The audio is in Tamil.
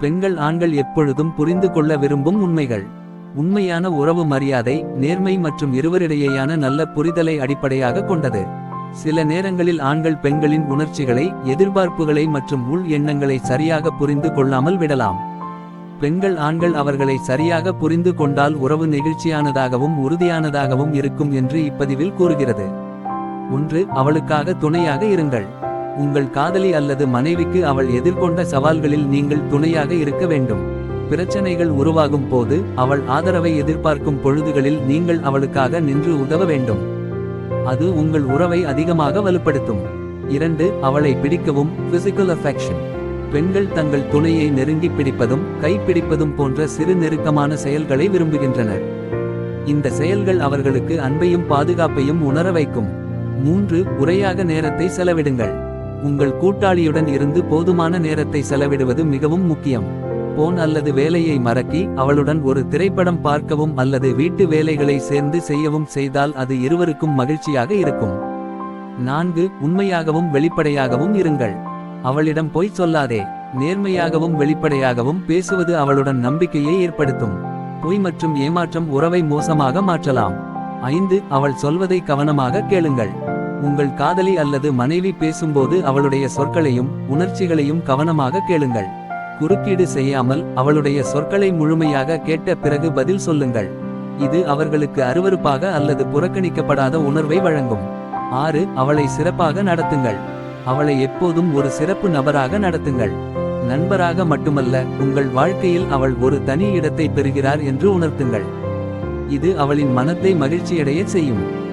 பெண்கள் ஆண்கள் எப்பொழுதும் புரிந்து கொள்ள விரும்பும் உண்மைகள். உண்மையான உறவு மரியாதை நேர்மை மற்றும் இருவரிடையேயான நல்ல புரிதலை அடிப்படையாக கொண்டது. சில நேரங்களில் ஆண்கள் பெண்களின் உணர்ச்சிகளை எதிர்பார்ப்புகளை மற்றும் உள் எண்ணங்களை சரியாக புரிந்து கொள்ளாமல் விடலாம். பெண்கள் ஆண்கள் அவர்களை சரியாக புரிந்து கொண்டால் உறவு நெகிழ்ச்சியானதாகவும் உறுதியானதாகவும் இருக்கும் என்று இப்பதிவில் கூறுகிறது. ஒன்று அவளுக்காக துணையாக இருங்கள். உங்கள் காதலி அல்லது மனைவிக்கு அவள் எதிர்கொண்ட சவால்களில் நீங்கள் துணையாக இருக்க வேண்டும். பிரச்சனைகள் உருவாகும் போது அவள் ஆதரவை எதிர்பார்க்கும் பொழுதுகளில் நீங்கள் அவளுக்காக நின்று உதவ வேண்டும். அது உங்கள் உறவை அதிகமாக வலுப்படுத்தும். இரண்டு அவளை பிடிக்கவும் பிசிக்கல் அஃபெக்ஷன் பெண்கள் தங்கள் துணையை நெருங்கி பிடிப்பதும் கைப்பிடிப்பதும் போன்ற சிறு நெருக்கமான செயல்களை விரும்புகின்றனர். இந்த செயல்கள் அவர்களுக்கு அன்பையும் பாதுகாப்பையும் உணர வைக்கும். மூன்று உரையாக நேரத்தை செலவிடுங்கள். உங்கள் கூட்டாளியுடன் இருந்து போதுமான நேரத்தை செலவிடுவது மிகவும் முக்கியம். போன் அல்லது வேலையை மறக்கி அவளுடன் ஒரு திரைப்படம் பார்க்கவும் அல்லது வீட்டு வேலைகளை சேர்ந்து செய்யவும் செய்தால் அது இருவருக்கும் மகிழ்ச்சியாக இருக்கும். நான்கு உண்மையாகவும் வெளிப்படையாகவும் இருங்கள். அவளிடம் பொய் சொல்லாதே. நேர்மையாகவும் வெளிப்படையாகவும் பேசுவது அவளுடன் நம்பிக்கையை ஏற்படுத்தும். பொய் மற்றும் ஏமாற்றம் உறவை மோசமாக மாற்றலாம். ஐந்து அவள் சொல்வதை கவனமாக கேளுங்கள். உங்கள் காதலி அல்லது மனைவி பேசும்போது அவளுடைய சொற்களையும் உணர்ச்சிகளையும் கவனமாக கேளுங்கள். குறுக்கீடு செய்யாமல் அவளுடைய சொற்களை முழுமையாக கேட்ட பிறகு பதில் சொல்லுங்கள். இது அவர்களுக்கு அருவருப்பாக அல்லது புறக்கணிக்கப்படாத உணர்வை வழங்கும். ஆறு அவளை சிறப்பாக நடத்துங்கள். அவளை எப்போதும் ஒரு சிறப்பு நபராக நடத்துங்கள். நண்பராக மட்டுமல்ல உங்கள் வாழ்க்கையில் அவள் ஒரு தனி இடத்தை பெறுகிறார் என்று உணர்த்துங்கள். இது அவளின் மனத்தை மகிழ்ச்சியடைய செய்யும்.